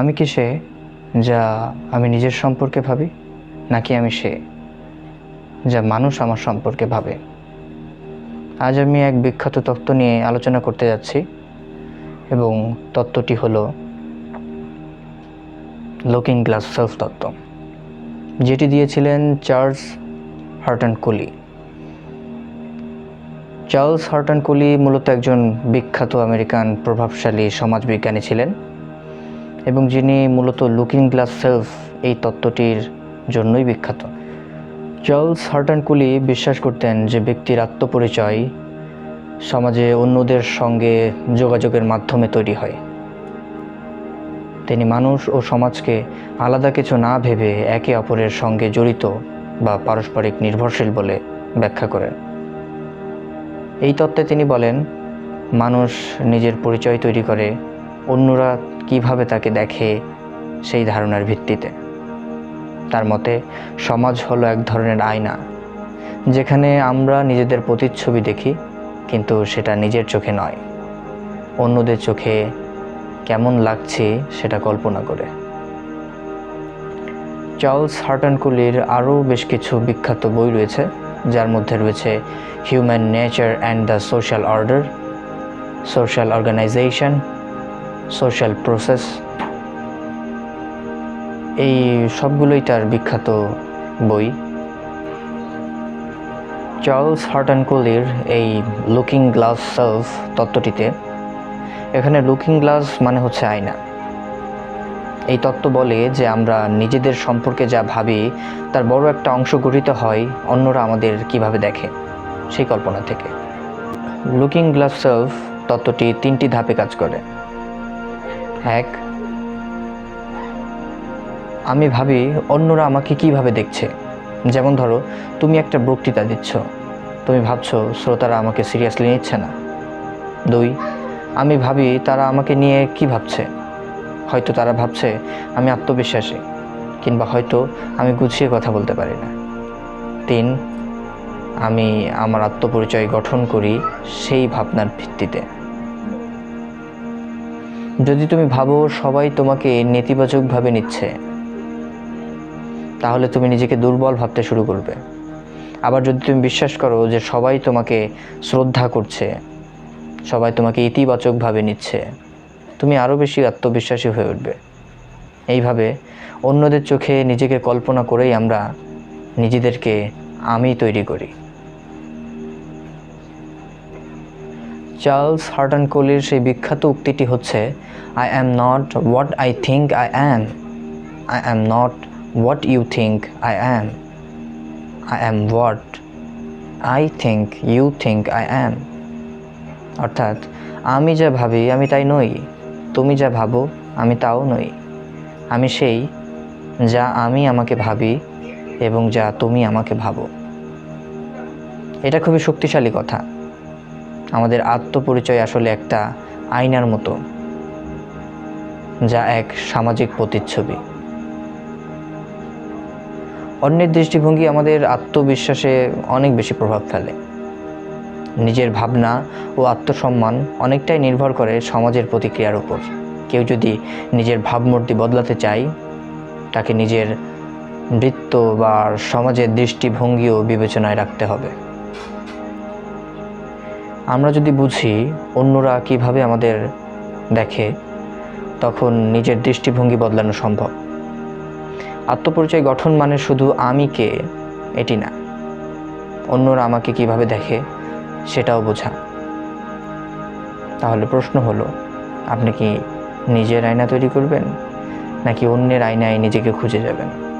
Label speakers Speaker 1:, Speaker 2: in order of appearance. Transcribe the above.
Speaker 1: আমি কি সে যা আমি নিজের সম্পর্কে ভাবি, নাকি আমি সে যা মানুষ আমার সম্পর্কে ভাবে? আজ আমি এক বিখ্যাত তত্ত্ব নিয়ে আলোচনা করতে যাচ্ছি, এবং তত্ত্বটি হলো লুকিং গ্লাস সেলফ তত্ত্ব, যেটি দিয়েছিলেন Charles Horton Cooley. Charles Horton Cooley মূলত একজন বিখ্যাত আমেরিকান প্রভাবশালী সমাজবিজ্ঞানী ছিলেন। এবং যিনি মূলত লুকিং গ্লাস সেলফ এই তত্ত্বটির জন্যই বিখ্যাত। চার্লস হার্টন কুলি বিশ্বাস করতেন যে ব্যক্তির আত্মপরিচয় সমাজে অন্যদের সঙ্গে যোগাযোগের মাধ্যমে তৈরি হয়। তিনি মানুষ ও সমাজকে আলাদা কিছু না ভেবে একে অপরের সঙ্গে জড়িত বা পারস্পরিক নির্ভরশীল বলে ব্যাখ্যা করেন। এই তত্ত্বে তিনি বলেন, মানুষ নিজের পরিচয় তৈরি করে অন্যরা কীভাবে তাকে দেখে সেই ধারণার ভিত্তিতে। তার মতে, সমাজ হলো এক ধরনের আয়না, যেখানে আমরা নিজেদের প্রতিচ্ছবি দেখি, কিন্তু সেটা নিজের চোখে নয়। অন্যদের চোখে কেমন লাগছে সেটা কল্পনা করে। চার্লস হার্টনকুলির আরও বেশ কিছু বিখ্যাত বই রয়েছে, যার মধ্যে রয়েছে human nature and the social order social organization social process এই সবগুলোই তার বিখ্যাত বই। চার্লস হার্টনকুলির এই লুকিং গ্লাস সেলফ তত্ত্বটিতে, এখানে লুকিং গ্লাস মানে হচ্ছে আয়না। এই তত্ত্ব বলে যে আমরা নিজেদের সম্পর্কে যা ভাবি, তার বড় একটা অংশ গঠিত হয় অন্যরা আমাদের কীভাবে দেখে, সেই কল্পনা থেকে। লুকিং গ্লাস সেলফ তত্ত্বটি তিনটি ধাপে কাজ করে। এক, আমি ভাবি অন্যরা আমাকে কীভাবে দেখছে? যেমন ধরো, তুমি একটা বক্তৃতা দিচ্ছ। তুমি ভাবছ শ্রোতারা আমাকে সিরিয়াসলি নিচ্ছে না। দুই, আমি ভাবি তারা আমাকে নিয়ে কি ভাবছে? হয়তো তারা ভাবছে আমি আত্মবিশ্বাসী, কিংবা হয়তো আমি গুছিয়ে কথা বলতে পারি না। তিন, আমি আমার আত্মপরিচয় গঠন করি সেই ভাবনার ভিত্তিতে। যদি তুমি ভাবো সবাই তোমাকে নেতিবাচকভাবে নিচ্ছে, তাহলে তুমি নিজেকে দুর্বল ভাবতে শুরু করবে। আবার যদি তুমি বিশ্বাস করো যে সবাই তোমাকে শ্রদ্ধা করছে, সবাই তোমাকে ইতিবাচকভাবে নিচ্ছে, তুমি আরও বেশি আত্মবিশ্বাসী হয়ে উঠবে। এইভাবে অন্যদের চোখে নিজেকে কল্পনা করেই আমরা নিজেদেরকে আমি তৈরি করি। চার্লস হার্টন কোলির সেই বিখ্যাত উক্তিটি হচ্ছে I am not what I think I am I am not what you think I am I am what I think you think I am অর্থাৎ, আমি যা ভাবি, আমি তাই নই, তুমি যা ভাবো, আমি তাও নই। আমি সেই যা আমি আমাকে ভাবি এবং যা তুমি আমাকে ভাবো। এটা খুবই শক্তিশালী কথা। আমাদের আত্মপরিচয় আসলে একটা আয়নার মতো, যা এক সামাজিক প্রতিচ্ছবি। অন্যের দৃষ্টিভঙ্গি আমাদের আত্মবিশ্বাসে অনেক বেশি প্রভাব ফেলে। নিজের ভাবনা ও আত্মসম্মান অনেকটাই নির্ভর করে সমাজের প্রতিক্রিয়ার উপর। কেউ যদি নিজের ভাবমূর্তি বদলাতে চায়, তাকে নিজের নৃত্য বা সমাজের দৃষ্টিভঙ্গিও বিবেচনায় রাখতে হবে। আমরা যদি বুঝি অন্যরা কীভাবে আমাদের দেখে, তখন নিজের দৃষ্টিভঙ্গি বদলানো সম্ভব। আত্মপরিচয় গঠন মানে শুধু আমি কে, এটি না। অন্যরা আমাকে কীভাবে দেখে, সেটাও বোঝা। তাহলে প্রশ্ন হলো, আপনি কি নিজের আয়না তৈরি করবেন, নাকি অন্যের আয়নায় নিজেকে খুঁজে যাবেন?